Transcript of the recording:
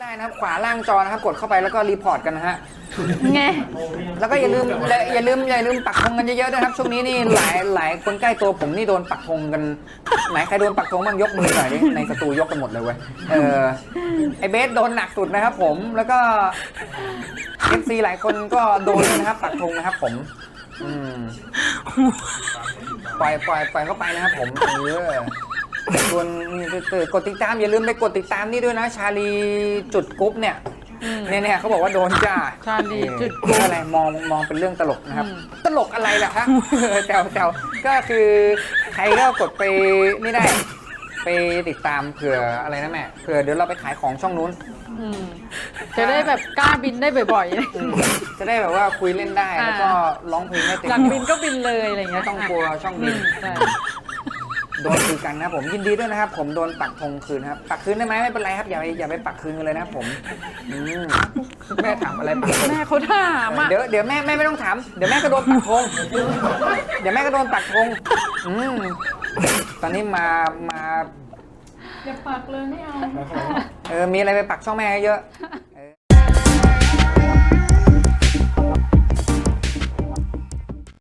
ได้นะครับขวาล่างจอนะครับกดเข้าไปแล้วก็รีพอร์ตกันนะฮะไง แล้วก็อย่าลืมและอย่าลืมอย่าลืมปักธงกันเยอะๆด้วยครับช่วงนี้นี่หลายหลายคนใกล้ตัวผมนี่โดนปักธงกันไหนใครโดนปักธงบ้างยกมือหน่อยดิในสตูยกกันหมดเลยเว้ยเออไอเบสโดนหนักสุดนะครับ ผมแล้วก็เอฟซีหลายคนก็โดนด้วยนะครับ ปักธงนะครับ ผม อืมปล่อยปล่อยปล่อยเข้าไปนะครับ ผมเออ ส่วนกดติดตามอย่าลืมไปกดติดตามนี่ด้วยนะ ชาลีจุดกรุ๊ปเนี่ยเนี่ยเนี่ยเขาบอกว่าโดนจ้าชาลีจุดกรุ๊ปอะไรมองมองเป็นเรื่องตลกนะครับ ตลกอะไรล่ะคะแซวแซวก็คือใครก็กดไปนี่ได้ ไปติดตามเผื่ออะไรนะแม่เผื่อเดี๋ยวเราไปขายของช่องนู้นจะได้แบบกล้าบินได้บ่อยๆ จะได้แบบว่าคุยเล่นได้แล้วก็ร้องเพลงได้เต็มหลังบินก็บินเลยอะไรอย่างเงี้ไม่ยต้องกลัวช่องบิน โดนคือกันนะครับผมยินดีด้วยนะครับ ผมโดนปักธงคืนนะครับปักคืนได้ไหมไม่เป็นไรครับอย่าไปอย่าไปปักคืนกันเลยนะครับผมอืมแม่ถามอะไรปักธงแม่เขาถามอะเดี๋ยวเดี๋ยวแม่แม่ไม่ต้องถามเดี๋ยวแม่ก็โดนปักธงเดี๋ยวแม่ก็โดนปักธงอืมตอนนี้มามาอย่าปักเลยไม่เอาเออมีอะไรไปปักช่องแม่เยอะ